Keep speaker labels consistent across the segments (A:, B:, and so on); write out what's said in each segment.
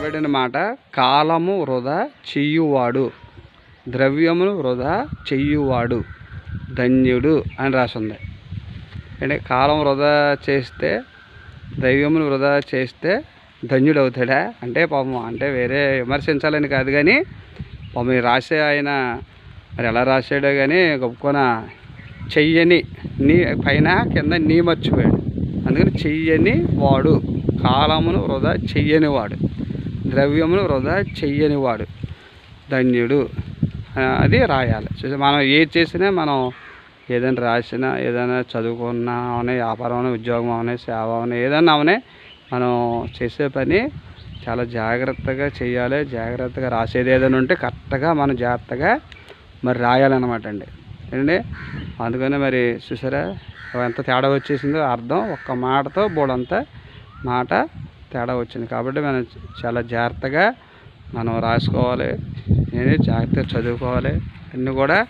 A: రాయబడిన మాట కాలము వృధా చెయ్యువాడు ద్రవ్యమును వృధా చెయ్యువాడు ధన్యుడు అని రాసింది. అంటే కాలం వృధా చేస్తే ద్రవ్యమును వృధా చేస్తే ధన్యుడు అవుతాడా? అంటే పాపం అంటే వేరే విమర్శించాలని కాదు కానీ పాపం రాసే ఆయన మరి ఎలా రాశాడో కానీ గొప్పన చెయ్యని నీ పైన కింద నీ మర్చిపోయాడు అందుకని చెయ్యని వాడు కాలమును వృధా చెయ్యని వాడు. ద్రవ్యమును వృధా చెయ్యని వాడు ధన్యుడు అది రాయాలి. చూసి మనం ఏది చేసినా మనం ఏదైనా రాసినా ఏదైనా చదువుకున్నా అవునే వ్యాపారం అవునే ఉద్యోగం అవునే సేవ అవునే ఏదైనా అవునే మనం చేసే పని చాలా జాగ్రత్తగా చేయాలి జాగ్రత్తగా రాసేది ఏదైనా ఉంటే కరెక్ట్గా మనం జాగ్రత్తగా మరి రాయాలన్నమాట అండి. ఏంటండి? అందుకనే మరి చూసారా? ఎంత తేడా వచ్చేసిందో అర్థం ఒక్క మాటతో బోడంతా మాట తేడా వచ్చింది. కాబట్టి మనం చాలా జాగ్రత్తగా మనం రాసుకోవాలి. నేను జాగ్రత్తగా చదువుకోవాలి. అన్నీ కూడా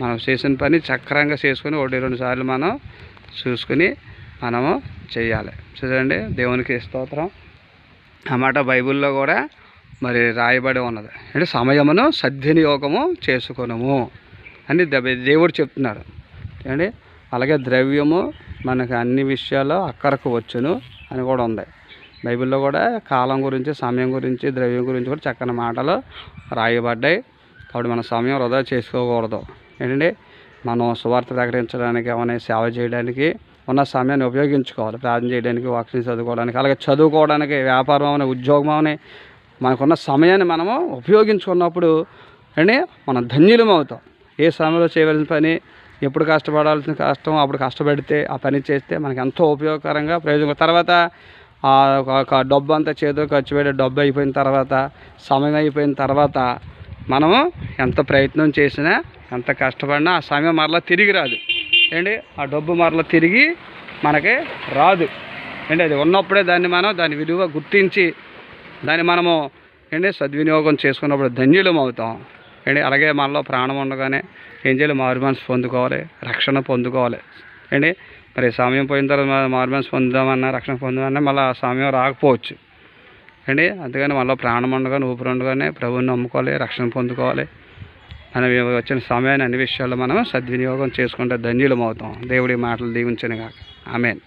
A: మనం చేసిన పని చక్రంగా చేసుకుని ఒకటి రెండు సార్లు మనం చూసుకుని మనము చేయాలి. చూడండి దేవునికి స్తోత్రం. అన్నమాట బైబిల్లో కూడా మరి రాయబడి ఉన్నది. అంటే సమయమును సద్వినియోగము చేసుకునము అని దేవుడు చెప్తున్నాడు. ఏమండి అలాగే ద్రవ్యము మనకు అన్ని విషయాల్లో అక్కరకు వచ్చును అని కూడా ఉంది. బైబిల్లో కూడా కాలం గురించి సమయం గురించి ద్రవ్యం గురించి కూడా చక్కని మాటలు రాయబడ్డాయి. కాబట్టి మన సమయం వృధా చేసుకోకూడదు. ఏంటంటే మనం సువార్త ప్రకటించడానికి ఏమైనా సేవ చేయడానికి ఉన్న సమయాన్ని ఉపయోగించుకోవాలి. ప్రార్థన చేయడానికి వాక్సిన్ చదువుకోవడానికి అలాగే చదువుకోవడానికి వ్యాపారం అని ఉద్యోగం అని మనకున్న సమయాన్ని మనము ఉపయోగించుకున్నప్పుడు అంటే మనం ధన్యులం అవుతాం. ఏ సమయంలో చేయవలసిన పని ఎప్పుడు కష్టపడాల్సిన కష్టం అప్పుడు కష్టపడితే ఆ పని చేస్తే మనకి ఎంతో ఉపయోగకరంగా ప్రయోజనం. తర్వాత ఒక- ఒక డబ్బు అంతా చేతిలో ఖర్చు పెట్టే డబ్బు అయిపోయిన తర్వాత సమయం అయిపోయిన తర్వాత మనము ఎంత ప్రయత్నం చేసినా ఎంత కష్టపడినా ఆ సమయం మరలా తిరిగి రాదు. ఏంటి? ఆ డబ్బు మరలా తిరిగి మనకి రాదు. ఏంటి? అది ఉన్నప్పుడే దాన్ని మనం దాని విలువ గుర్తించి దాన్ని మనము ఏంటి? సద్వినియోగం చేసుకున్నప్పుడు ధన్యులం అవుతాం. ఏంటి? అలాగే మనలో ప్రాణం ఉండగానే ఏం చేయాలి? మారు మనసు పొందుకోవాలి రక్షణ పొందుకోవాలి. ఏంటి? మరి సమయం పోయిన తర్వాత మార్మన్స్ పొందుదామన్నా పొందామన్నా రక్షణ పొందామన్నా మళ్ళీ ఆ సమయం రాకపోవచ్చు. అండి అందుకని మళ్ళీ ప్రాణం ఉండగానే ఊపిరి ఉండగానే ప్రభువుని నమ్ముకోవాలి రక్షణ పొందుకోవాలి. మనం వచ్చిన సమయాన్ని అన్ని విషయాల్లో మనం సద్వినియోగం చేసుకుంటే ధన్యులం అవుతాం. దేవుడి మాటలు దీవించను కాక ఆమెన్.